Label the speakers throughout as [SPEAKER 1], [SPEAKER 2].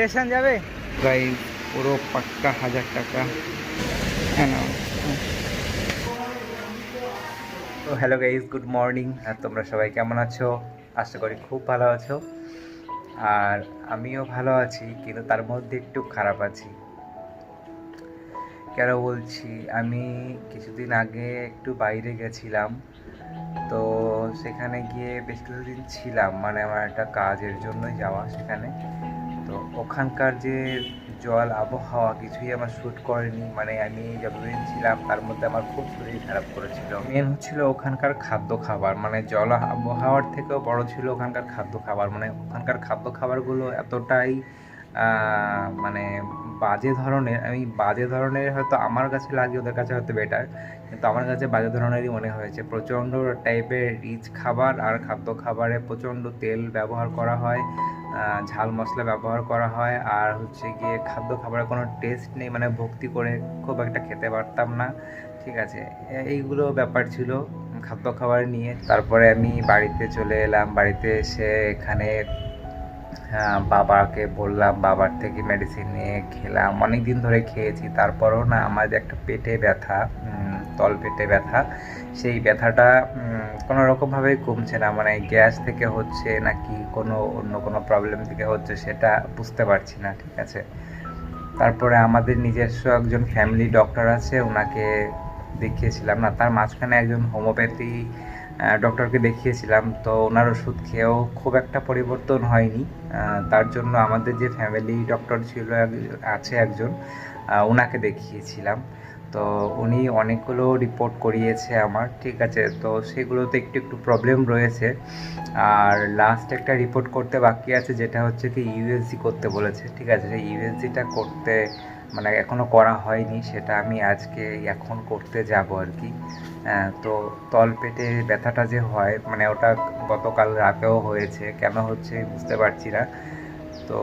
[SPEAKER 1] Station যাবে? Guys পুরো পাক্কা হাজার টাকা। হ্যাঁ তো হ্যালো গাইজ গুড মর্নিং আর তোমরা সবাই কেমন আছো? আশা করি খুব ভালো আছো। আর আমিও ভালো আছি, কিন্তু তার মধ্যে একটু খারাপ আছি। কেন বলছি? আমি কিছুদিন আগে একটু বাইরে গেছিলাম। তো সেখানে গিয়ে বেশ কিছুদিন ছিলাম। মানে আমার একটা কাজের জন্যই যাওয়া সেখানে। ওখানকার যে জল আবহাওয়া কিছুই আমার শ্যুট করেনি। মানে আমি যতদিন ছিলাম তার মধ্যে আমার খুব শরীর খারাপ করেছিল। মেন হচ্ছিল ওখানকার খাদ্য খাবার। মানে জল আবহাওয়ার থেকেও বড় ছিল ওখানকার খাদ্য খাবার। মানে ওখানকার খাদ্য খাবারগুলো এতটাই মানে বাজে ধরনের, আমি বাজে ধরনের হয়তো আমার কাছে লাগে, ওদের কাছে হয়তো বেটার কিন্তু আমার কাছে বাজে ধরনেরই মনে হয়েছে। প্রচণ্ড টাইপের রিচ খাবার আর খাদ্য খাবারে প্রচণ্ড তেল ব্যবহার করা হয়। ঝাল মশলা ব্যবহার করা হয়। আর হচ্ছে গিয়ে খাদ্য খাবারের কোনো টেস্ট নেই মানে ভক্তি করে খুব একটা খেতে পারতাম না। ঠিক আছে এইগুলো ব্যাপার ছিল খাদ্য খাবার নিয়ে। তারপরে আমি বাড়িতে চলে এলাম। বাড়িতে এসে এখানে বাবাকে বললাম, বাবার থেকে মেডিসিন নিয়ে খেলাম। অনেক দিন ধরে খেয়েছি। তারপরেও না আমার যে একটা পেটে ব্যথা উম, তল পেটে ব্যথা। সেই ব্যথাটা কোনো রকমভাবেই কমছে না। মানে গ্যাস থেকে হচ্ছে নাকি কোনো অন্য কোনো প্রবলেম থেকে হচ্ছে সেটা বুঝতে পারছি না ঠিক আছে? তারপরে আমাদের নিজস্ব একজন ফ্যামিলি ডক্টর আছে ওনাকে দেখিয়েছিলাম। না তার মাঝখানে একজন হোমিওপ্যাথি ডক্টরকে দেখিয়েছিলাম। তো ওনার ওষুধ খেয়েও খুব একটা পরিবর্তন হয়নি। তার জন্য আমাদের যে ফ্যামিলি ডক্টর ছিল আছে একজন ওনাকে দেখিয়েছিলাম। তো উনি অনেকগুলো রিপোর্ট করিয়েছে আমার ঠিক আছে? তো সেগুলোতে একটু একটু প্রবলেম রয়েছে। আর লাস্ট একটা রিপোর্ট করতে বাকি আছে যেটা হচ্ছে কি ইউএসজি করতে বলেছে ঠিক আছে? সেই ইউএসজিটা করতে মানে এখনও করা হয়নি সেটা আমি আজকে এখন করতে যাব আর কি আহ, তো তলপেটে ব্যথাটা যে হয় মানে ওটা গতকাল রাতেও হয়েছে কেন হচ্ছে বুঝতে পারছি না। তো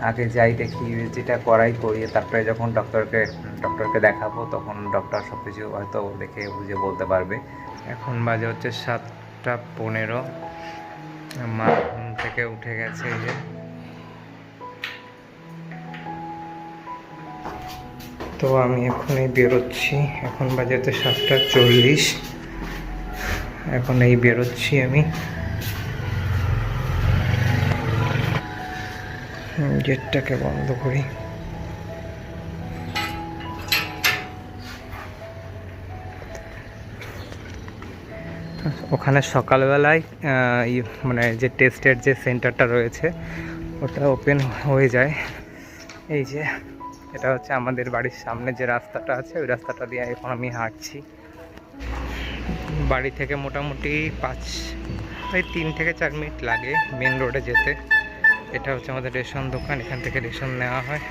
[SPEAKER 1] আগে যাই দেখি ইউএসজিটা করাই করিয়ে তারপরে যখন ডক্টরকে ডক্টরকে দেখাবো, তখন ডক্টর সব কিছু হয়তো দেখে বুঝে বলতে পারবে। এখন বাজে হচ্ছে সাতটা পনেরো। মা ঘুম থেকে উঠে গেছে যে। তো আমি এখনই বেরোচ্ছি। এখন বাজে হচ্ছে সাতটা চল্লিশ। এখন এই বেরোচ্ছি আমি। গেটটাকে বন্ধ করি। ওখানে সকালবেলায় মানে যে টেস্টের যে সেন্টারটা রয়েছে, ওটা ওপেন হয়ে যায়। এই যে, এটা হচ্ছে আমাদের বাড়ির সামনে যে রাস্তাটা আছে, ওই রাস্তাটা দিয়ে এখন আমি হাঁটছি। বাড়ি থেকে মোটামুটি পাঁচ ওই তিন থেকে চার মিনিট লাগে মেন রোডে যেতে। এটা হচ্ছে আমাদের রেশন দোকান, এখান থেকে রেশন নেওয়া হয়।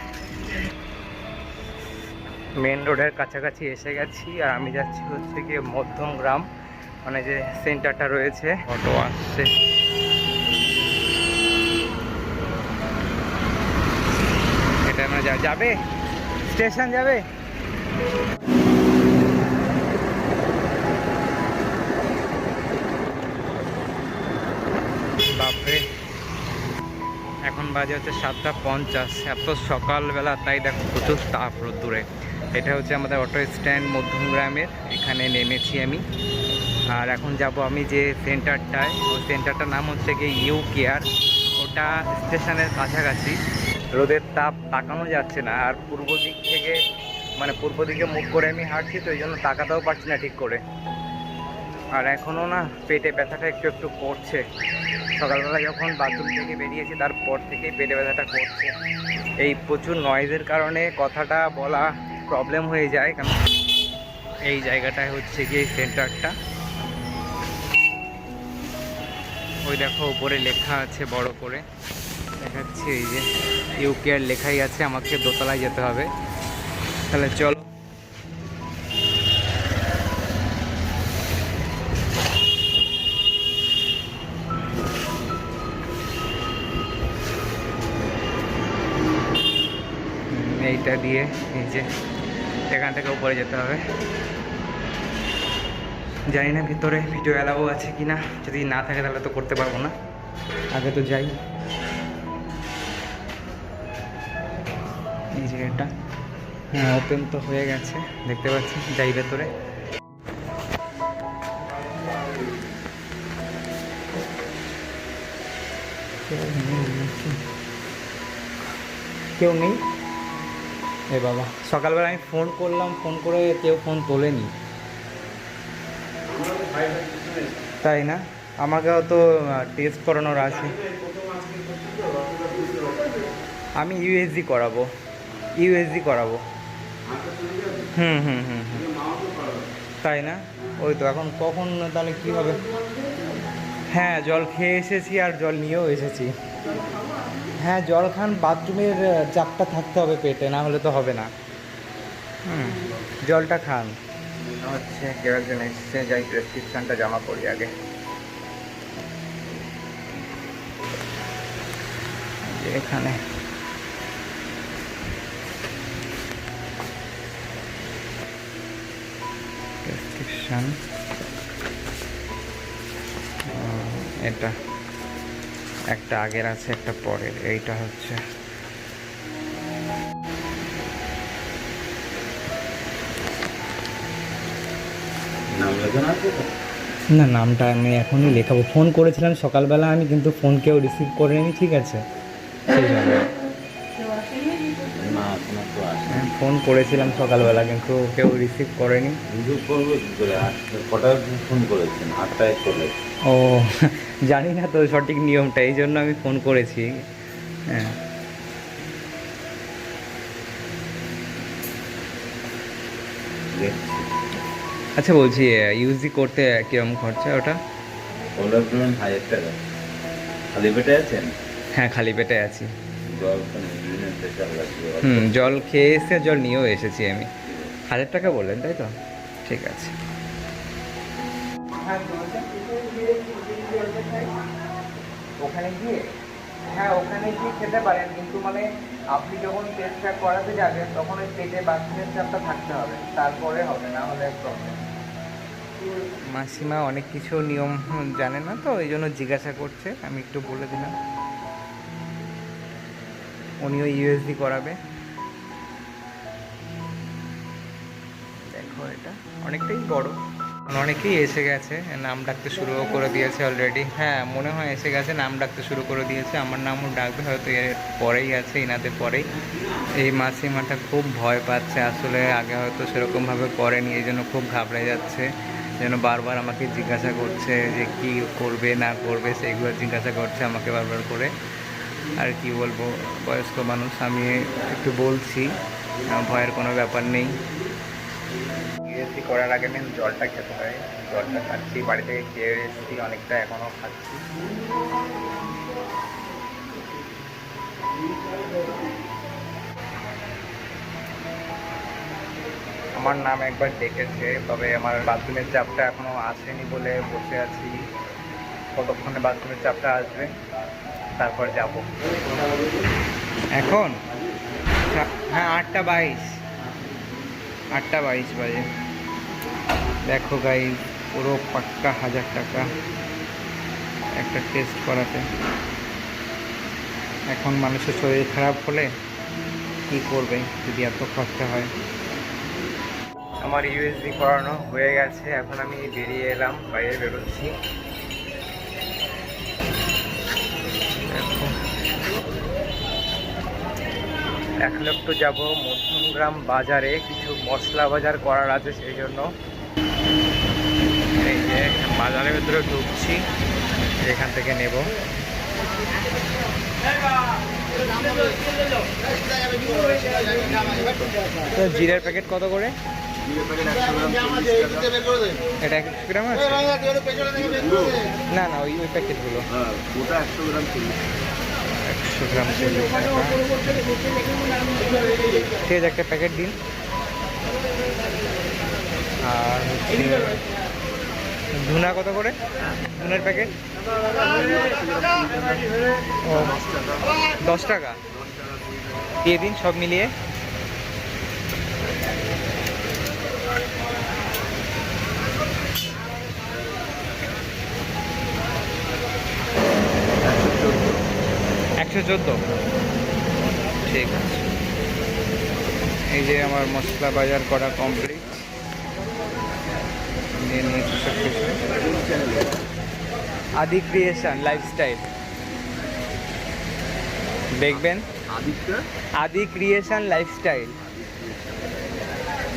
[SPEAKER 1] মেন রোডের কাছাকাছি এসে গেছি, আর আমি যাচ্ছি হচ্ছে গিয়ে মধ্যম গ্রাম মানে যে সেন্টারটা রয়েছে। অটো আসছে। এটা না যাবে? স্টেশন যাবে? বাপরে। এখন বাজে হচ্ছে সাতটা পঞ্চাশ, এত সকালবেলা, তাই দেখো প্রচুর তাপ রোদ্দুরে। এটা হচ্ছে আমাদের অটো স্ট্যান্ড মধ্যমগ্রামের, এখানে নেমেছি আমি। আর এখন যাব আমি যে সেন্টারটায় ওই সেন্টারটার নাম হচ্ছে গিয়ে ইউ কেয়ার ওটা স্টেশনের কাছাকাছি। রোদের তাপ তাকানো যাচ্ছে না, আর পূর্ব দিক থেকে মানে পূর্ব দিকে মুখ করে আমি হাঁটছি, তো এই জন্য তাকাতেও পারছি না ঠিক করে। আর এখনও না পেটে ব্যথাটা একটু একটু করছে। সকালবেলা যখন বাথরুম থেকে বেরিয়েছি, তারপর থেকেই পেটে ব্যথাটা করছে। এই প্রচুর নয়েজের কারণে কথাটা বলা প্রবলেম হয়ে যায়, কারণ এই জায়গাটায় হচ্ছে গিয়ে সেন্টারটা ওই দেখো, উপরে লেখা আছে বড় করে। দেখাচ্ছে এই যে ইউকেআর লেখাই আছে, আমাকে দোতলায় যেতে হবে। তাহলে চলো এইটা দিয়ে যে এখান থেকে উপরে যেতে হবে। জানি না ভিতরে ভিডিও অ্যালাউ আছে কি না যদি না থাকে তাহলে তো করতে পারব না। আগে তো যাই। এই যে এটা। হ্যাঁ ওপেন তো হয়ে গেছে, দেখতে পাচ্ছি, যাই ভেতরে? কেউ নেই। এ বাবা, সকালবেলা আমি ফোন করলাম ফোন করে কেউ ফোন তোলেনি। তাই না? আমাকেও তো টেস্ট করানোর আছে। আমি ইউএসজি করাবো। ইউএসজি করাবো। হুম হুম হুম। তাই না? ওই তো, এখন কখন তাহলে কী হবে? হ্যাঁ জল খেয়ে এসেছি আর জল নিয়েও এসেছি। হ্যাঁ জল খান বাথরুমের চাপটা থাকতে হবে পেটে, না হলে তো হবে না। জলটা খান। হচ্ছে কেউ একজন এসছে, যাই প্রেসক্রিপশনটা জমা করি আগে। এখানে। প্রেসক্রিপশন এটা। একটা আগের আছে একটা পরের এইটা হচ্ছে? না নামটা আমি এখনই লেখাবো। ফোন করেছিলাম সকালবেলা আমি কিন্তু ফোন কেউ রিসিভ করিনি ঠিক আছে? আমি ফোন করেছিলাম সকালবেলা কিন্তু কেউ রিসিভ করেনি।
[SPEAKER 2] ফোন করেছেন? আটটায়
[SPEAKER 1] ও জানি না তো সঠিক নিয়মটা এই জন্য আমি ফোন করেছি। হ্যাঁ। আচ্ছা বলছি ইউজি করতে কীরকম খরচা ওটা?
[SPEAKER 2] হাজার টাকা। খালি পেটে আছেন?
[SPEAKER 1] হ্যাঁ খালি পেটে আছি। হুম জল খেয়ে এসে জল নিয়েও এসেছি আমি। হাজার টাকা বললেন তাই তো? ঠিক আছে। ওখানে গিয়ে হ্যাঁ ওখানে গিয়ে খেতে পারেন, কিন্তু মানে আপনি যখন টেস্টটা করাতে যাবেন, তখন ওই পেটে বাথরুমের চাপটা থাকতে হবে। তারপরে হবে, না হলে প্রবলেম মাসিমা অনেক কিছু নিয়ম জানে না তো, ওই জন্য জিজ্ঞাসা করছে, আমি একটু বলে দিলাম। উনিও ইউএসডি করাবে। দেখো এটা, অনেকটাই বড়। অনেকেই এসে গেছে, নাম ডাকতে শুরুও করে দিয়েছে অলরেডি হ্যাঁ মনে হয় এসে গেছে, নাম ডাকতে শুরু করে দিয়েছে। আমার নামও ডাকবে, হয়তো এর পরেই আছে, ইনাদের পরেই। এই মাসিমাটা খুব ভয় পাচ্ছে, আসলে আগে হয়তো সেরকমভাবে করেনি, এই জন্য খুব ঘাবড়ে যাচ্ছে। যেন বারবার আমাকে জিজ্ঞাসা করছে যে কি করবে, না করবে, সেইগুলো জিজ্ঞাসা করছে আমাকে বারবার করে। আর কি বলব, বয়স্ক মানুষ, আমি একটু বলছি, ভয়ের কোনো ব্যাপার নেই। ইউএসসি করার আগে মেন জলটা খেতে হয়। জলটা খাচ্ছি বাড়ি থেকে খেয়ে এসেছি, অনেকটা এখনও খাচ্ছি। আমার নাম একবার ডেকেছে, তবে আমার বাথরুমের চাপটা এখনও আসেনি বলে বসে আছি। কতক্ষণে বাথরুমের চাপটা আসবে? তারপর যাব। এখন? হ্যাঁ আটটা বাইশ। আটটা বাইশ বাজে। দেখো গাই পুরো পাক্কা হাজার টাকা একটা টেস্ট করাতে। এখন মানুষের শরীর খারাপ হলে কি করবে যদি এত খরচা হয়? আমার ইউএসডি করানো হয়ে গেছে, এখন আমি বেরিয়ে এলাম, বাইরে বেরোচ্ছি। এখন একটু যাব মধ্যমগ্রাম বাজারে, কিছু মশলা বাজার করার আছে সেই জন্য। এই যে বাজারের ভিতরে ঢুকছি, এখান থেকে নেব। তো জিরের প্যাকেট কত করে? এটা একশো গ্রাম আছে? না না, ওই ওই প্যাকেটগুলো।
[SPEAKER 2] একশো গ্রাম
[SPEAKER 1] ঠিক আছে, একটা প্যাকেট দিন। আর ধুনা কত করে? ধুনার প্যাকেট দশ টাকা। দিয়ে দিন সব মিলিয়ে। একশো চোদ্দ। ঠিক আছে। এই যে আমার মশলা বাজার করা কমপ্লিট নিয়ে আদি ক্রিয়েশন লাইফস্টাইল দেখবেন? আদি ক্রিয়েশন লাইফস্টাইল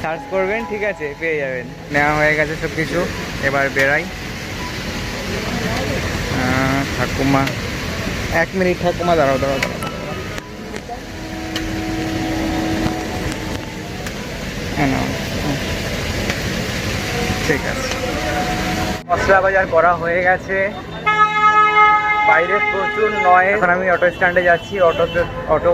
[SPEAKER 1] সার্চ করবেন ঠিক আছে পেয়ে যাবেন। নেওয়া হয়ে গেছে সব কিছু এবার আহ, ঠাকুমা এক মিনিট ঠাকুমা দাঁড়াও দাঁড়াও। দাঁড়াও। ঠিক আছে। মশলা বাজার করা হয়ে গেছে। বাইরে প্রচুর নয় এখন আমি অটো স্ট্যান্ডে যাচ্ছি অটো অটো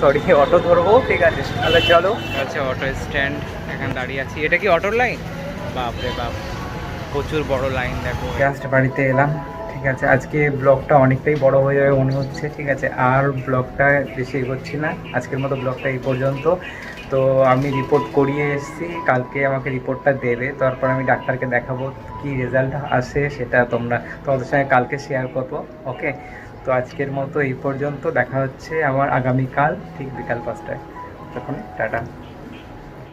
[SPEAKER 1] সরি অটো ধরবো ঠিক আছে। তাহলে চলো। আচ্ছা অটো স্ট্যান্ড এখানে দাঁড়িয়ে আছি। এটা কি অটোর লাইন বাপরে বাপ। প্রচুর বড় লাইন দেখো। জাস্ট বাড়িতে এলাম। ঠিক আছে? আজকে ব্লগটা অনেকটাই বড় হয়ে যাবে মনে হচ্ছে, ঠিক আছে? আর ব্লগটা বেশি এগোচ্ছি না। আজকের মতো ব্লগটা এই পর্যন্ত। তো আমি রিপোর্ট করিয়ে এসেছি, কালকে আমাকে রিপোর্টটা দেবে। তারপর আমি ডাক্তারকে দেখাবো কি রেজাল্ট আসে, সেটা তোমরা তোমাদের সঙ্গে কালকে শেয়ার করব ওকে তো আজকের মতো এই পর্যন্ত। দেখা হচ্ছে আমার আগামীকাল, ঠিক বিকাল পাঁচটায়। তখন টাটা।